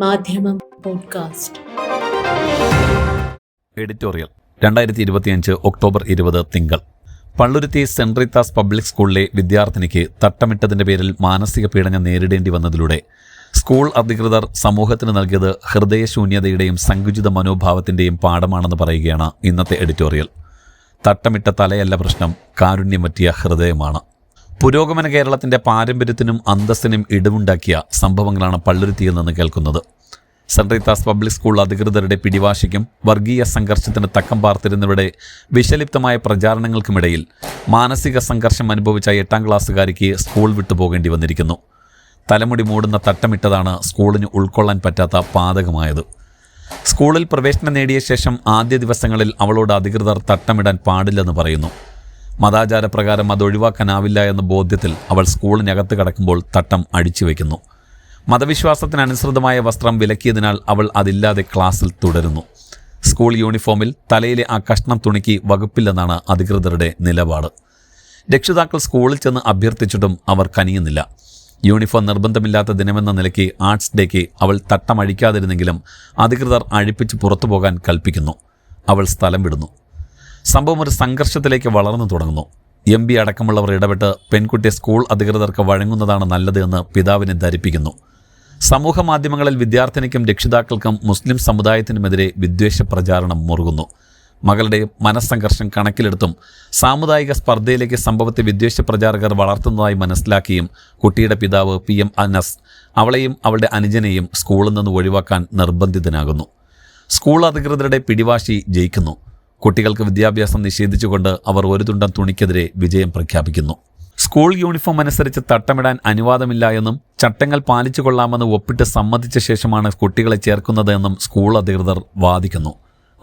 മാധ്യമം podcast. Editorial രണ്ടായിരത്തി ഇരുപത്തിയഞ്ച് ഒക്ടോബർ ഇരുപത് തിങ്കൾ. പള്ളുരുത്തി സെന്റ് റീത്താസ് പബ്ലിക് സ്കൂളിലെ വിദ്യാർത്ഥിനിക്ക് തട്ടമിട്ടതിന്റെ പേരിൽ മാനസിക പീഡനം നേരിടേണ്ടി വന്നതിലൂടെ സ്കൂൾ അധികൃതർ സമൂഹത്തിന് നൽകിയത് ഹൃദയശൂന്യതയുടെയും സങ്കുചിത മനോഭാവത്തിന്റെയും പാഠമാണെന്ന് പറയുകയാണ് ഇന്നത്തെ എഡിറ്റോറിയൽ. തട്ടമിട്ട തലയല്ല പ്രശ്നം കാരുണ്യം പറ്റിയ ഹൃദയമാണ്. പുരോഗമന കേരളത്തിന്റെ പാരമ്പര്യത്തിനും അന്തസ്സിനും ഇടിവുണ്ടാക്കിയ സംഭവങ്ങളാണ് പള്ളുരുത്തിയിൽ നിന്ന് കേൾക്കുന്നത്. സെന്റ് റീത്താസ് പബ്ലിക് സ്കൂൾ അധികൃതരുടെ പിടിവാശിക്കും വർഗീയ സംഘർഷത്തിന് തക്കം പാർത്തിരുന്നവരുടെ വിഷലിപ്തമായ പ്രചാരണങ്ങൾക്കുമിടയിൽ മാനസിക സംഘർഷം അനുഭവിച്ച എട്ടാം ക്ലാസ്സുകാരിക്ക് സ്കൂൾ വിട്ടുപോകേണ്ടി വന്നിരിക്കുന്നു. തലമുടി മൂടുന്ന തട്ടമിട്ടതാണ് സ്കൂളിന് ഉൾക്കൊള്ളാൻ പറ്റാത്ത പാതകമായത്. സ്കൂളിൽ പ്രവേശനം നേടിയ ശേഷം ആദ്യ ദിവസങ്ങളിൽ അവളോട് അധികൃതർ തട്ടമിടാൻ പാടില്ലെന്ന് പറയുന്നു. മതാചാരപ്രകാരം അത് ഒഴിവാക്കാനാവില്ല എന്ന ബോധ്യത്തിൽ അവൾ സ്കൂളിനകത്ത് കടക്കുമ്പോൾ തട്ടം അടിച്ചു വയ്ക്കുന്നു മതവിശ്വാസത്തിനനുസൃതമായ വസ്ത്രം വിലക്കിയതിനാൽ അവൾ അതില്ലാതെ ക്ലാസ്സിൽ തുടരുന്നു. സ്കൂൾ യൂണിഫോമിൽ തലയിലെ ആ കഷ്ണം തുണിക്ക് വകുപ്പില്ലെന്നാണ് അധികൃതരുടെ നിലപാട്. രക്ഷിതാക്കൾ സ്കൂളിൽ ചെന്ന് അഭ്യർത്ഥിച്ചിട്ടും അവർ കനിയുന്നില്ല. യൂണിഫോം നിർബന്ധമില്ലാത്ത ദിനമെന്ന നിലയ്ക്ക് ആർട്സ് ഡേക്ക് അവൾ തട്ടമഴിക്കാതിരുന്നെങ്കിലും അധികൃതർ അഴിപ്പിച്ച് പുറത്തു പോകാൻ കൽപ്പിക്കുന്നു. അവൾ സ്ഥലം വിടുന്നു. സംഭവം ഒരു സംഘർഷത്തിലേക്ക് വളർന്നു തുടങ്ങുന്നു. എം പി അടക്കമുള്ളവർ ഇടപെട്ട് പെൺകുട്ടിയെ സ്കൂൾ അധികൃതർക്ക് വഴങ്ങുന്നതാണ് നല്ലത് എന്ന് പിതാവിനെ ധരിപ്പിക്കുന്നു. സമൂഹ മാധ്യമങ്ങളിൽ വിദ്യാർത്ഥിനിക്കും രക്ഷിതാക്കൾക്കും മുസ്ലിം സമുദായത്തിനുമെതിരെ വിദ്വേഷ പ്രചാരണം മുറുകുന്നു. മകളുടെ മനസ്സംഘർഷം കണക്കിലെടുത്തും സാമുദായിക സ്പർദ്ധയിലേക്ക് സംഭവത്തെ വിദ്വേഷ പ്രചാരകർ വളർത്തുന്നതായി മനസ്സിലാക്കിയും കുട്ടിയുടെ പിതാവ് പി എം അനസ് അവളെയും അവളുടെ അനുജനെയും സ്കൂളിൽ നിന്ന് ഒഴിവാക്കാൻ നിർബന്ധിതനാകുന്നു. സ്കൂൾ അധികൃതരുടെ പിടിവാശി ജയിക്കുന്നു. കുട്ടികൾക്ക് വിദ്യാഭ്യാസം നിഷേധിച്ചുകൊണ്ട് അവർ ഒരു തുണ്ടം തുണിക്കെതിരെ വിജയം പ്രഖ്യാപിക്കുന്നു. സ്കൂൾ യൂണിഫോം അനുസരിച്ച് തട്ടമിടാൻ അനുവാദമില്ല എന്നും ചട്ടങ്ങൾ പാലിച്ചു കൊള്ളാമെന്ന് ഒപ്പിട്ട് സമ്മതിച്ച ശേഷമാണ് കുട്ടികളെ ചേർക്കുന്നത് എന്നും സ്കൂൾ അധികൃതർ വാദിക്കുന്നു.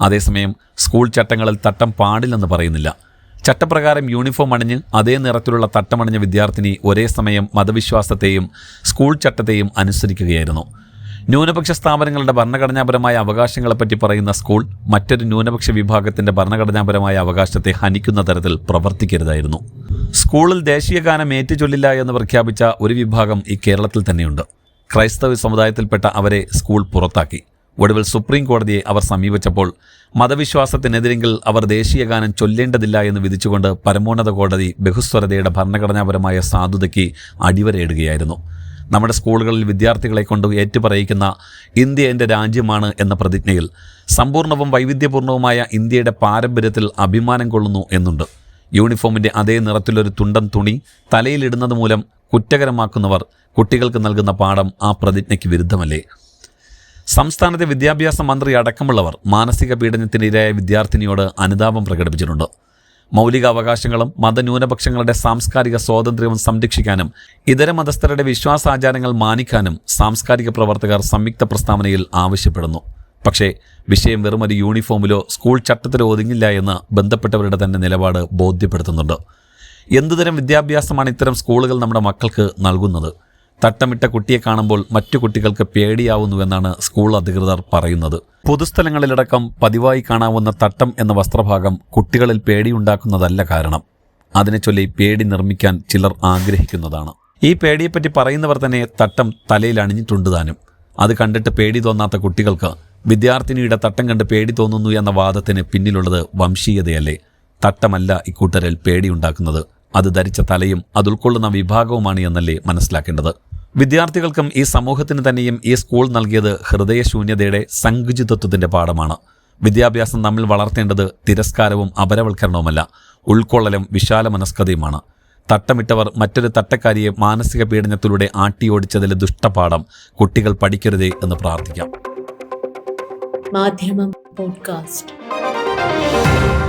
അതേസമയം സ്കൂൾ ചട്ടങ്ങളിൽ തട്ടം പാടില്ലെന്ന് പറയുന്നില്ല. ചട്ടപ്രകാരം യൂണിഫോം അണിഞ്ഞ് അതേ നിറത്തിലുള്ള തട്ടമണിഞ്ഞ വിദ്യാർത്ഥിനി ഒരേ സമയം മതവിശ്വാസത്തെയും സ്കൂൾ ചട്ടത്തെയും അനുസരിക്കുകയായിരുന്നു. ന്യൂനപക്ഷ സ്ഥാപനങ്ങളുടെ ഭരണഘടനാപരമായ അവകാശങ്ങളെപ്പറ്റി പറയുന്ന സ്കൂൾ മറ്റൊരു ന്യൂനപക്ഷ വിഭാഗത്തിന്റെ ഭരണഘടനാപരമായ അവകാശത്തെ ഹനിക്കുന്ന തരത്തിൽ പ്രവർത്തിക്കരുതായിരുന്നു. സ്കൂളിൽ ദേശീയഗാനം ഏറ്റുചൊല്ലില്ല എന്ന് പ്രഖ്യാപിച്ച ഒരു വിഭാഗം ഈ കേരളത്തിൽ തന്നെയുണ്ട്. ക്രൈസ്തവ സമുദായത്തിൽപ്പെട്ട അവരെ സ്കൂൾ പുറത്താക്കി. ഒടുവിൽ സുപ്രീം കോടതിയെ അവർ സമീപിച്ചപ്പോൾ മതവിശ്വാസത്തിനെതിരെങ്കിൽ അവർ ദേശീയഗാനം ചൊല്ലേണ്ടതില്ല എന്ന് വിധിച്ചുകൊണ്ട് പരമോന്നത കോടതി ബഹുസ്വരതയുടെ ഭരണഘടനാപരമായ സാധുതയ്ക്ക് അടിവരയിടുകയായിരുന്നു. നമ്മുടെ സ്കൂളുകളിൽ വിദ്യാർത്ഥികളെ കൊണ്ട് ഏറ്റുപറയിക്കുന്ന ഇന്ത്യ എന്റെ രാജ്യമാണ് എന്ന പ്രതിജ്ഞയിൽ സമ്പൂർണവും വൈവിധ്യപൂർണവുമായ ഇന്ത്യയുടെ പാരമ്പര്യത്തിൽ അഭിമാനം കൊള്ളുന്നു എന്നുണ്ട്. യൂണിഫോമിന്റെ അതേ നിറത്തിലൊരു തുണ്ടൻ തുണി തലയിലിടുന്നത് മൂലം കുറ്റകരമാക്കുന്നവർ കുട്ടികൾക്ക് നൽകുന്ന പാഠം ആ പ്രതിജ്ഞയ്ക്ക് വിരുദ്ധമല്ലേ? സംസ്ഥാനത്തെ വിദ്യാഭ്യാസ മന്ത്രി അടക്കമുള്ളവർ മാനസിക പീഡനത്തിനിരയായ വിദ്യാർത്ഥിനിയോട് അനുതാപം പ്രകടിപ്പിച്ചിട്ടുണ്ട്. മൗലികാവകാശങ്ങളും മതന്യൂനപക്ഷങ്ങളുടെ സാംസ്കാരിക സ്വാതന്ത്ര്യവും സംരക്ഷിക്കാനും ഇതര മതസ്ഥരുടെ വിശ്വാസാചാരങ്ങൾ മാനിക്കാനും സാംസ്കാരിക പ്രവർത്തകർ സംയുക്ത പ്രസ്താവനയിൽ ആവശ്യപ്പെടുന്നു. പക്ഷേ വിഷയം വെറുമൊരു യൂണിഫോമിലോ സ്കൂൾ ചട്ടത്തിലോ ഒതുങ്ങില്ല എന്ന് ബന്ധപ്പെട്ടവരുടെ തന്നെ നിലപാട് ബോധ്യപ്പെടുത്തുന്നുണ്ട്. എന്തുതരം വിദ്യാഭ്യാസമാണ് ഇത്തരം സ്കൂളുകൾ നമ്മുടെ മക്കൾക്ക് നൽകുന്നത്? തട്ടമിട്ട കുട്ടിയെ കാണുമ്പോൾ മറ്റു കുട്ടികൾക്ക് പേടിയാവുന്നുവെന്നാണ് സ്കൂൾ അധികൃതർ പറയുന്നത്. പൊതുസ്ഥലങ്ങളിലടക്കം പതിവായി കാണാവുന്ന തട്ടം എന്ന വസ്ത്രഭാഗം കുട്ടികളിൽ പേടിയുണ്ടാക്കുന്നതല്ല കാരണം. അതിനെ ചൊല്ലി പേടി നിർമ്മിക്കാൻ ചിലർ ആഗ്രഹിക്കുന്നതാണ്. ഈ പേടിയെപ്പറ്റി പറയുന്നവർ തന്നെ തട്ടം തലയിൽ അണിഞ്ഞിട്ടുണ്ട് താനും. അത് കണ്ടിട്ട് പേടി തോന്നാത്ത കുട്ടികൾക്ക് വിദ്യാർത്ഥിനിയുടെ തട്ടം കണ്ട് പേടി തോന്നുന്നു എന്ന വാദത്തിന് പിന്നിലുള്ളത് വംശീയതയല്ലേ. തട്ടമല്ല ഇക്കൂട്ടരിൽ പേടിയുണ്ടാക്കുന്നത് അത് ധരിച്ച തലയും അത് ഉൾക്കൊള്ളുന്ന വിഭാഗവുമാണ് എന്നല്ലേ മനസ്സിലാക്കേണ്ടത്. വിദ്യാർത്ഥികൾക്കും ഈ സമൂഹത്തിന് തന്നെയും ഈ സ്കൂൾ നൽകിയത് ഹൃദയശൂന്യതയുടെ സങ്കുചിതത്വത്തിന്റെ പാഠമാണ്. വിദ്യാഭ്യാസം നമ്മിൽ വളർത്തേണ്ടത് തിരസ്കാരവും അപരവൽക്കരണവുമല്ല ഉൾക്കൊള്ളലും വിശാല മനസ്കതയുമാണ് തട്ടമിട്ടവർ മറ്റൊരു തട്ടക്കാരിയെ മാനസിക പീഡനത്തിലൂടെ ആട്ടിയോടിച്ചതിലെ ദുഷ്ടപാഠം കുട്ടികൾ പഠിക്കരുതേ എന്ന് പ്രാർത്ഥിക്കാം. മാധ്യമം പോഡ്കാസ്റ്റ്.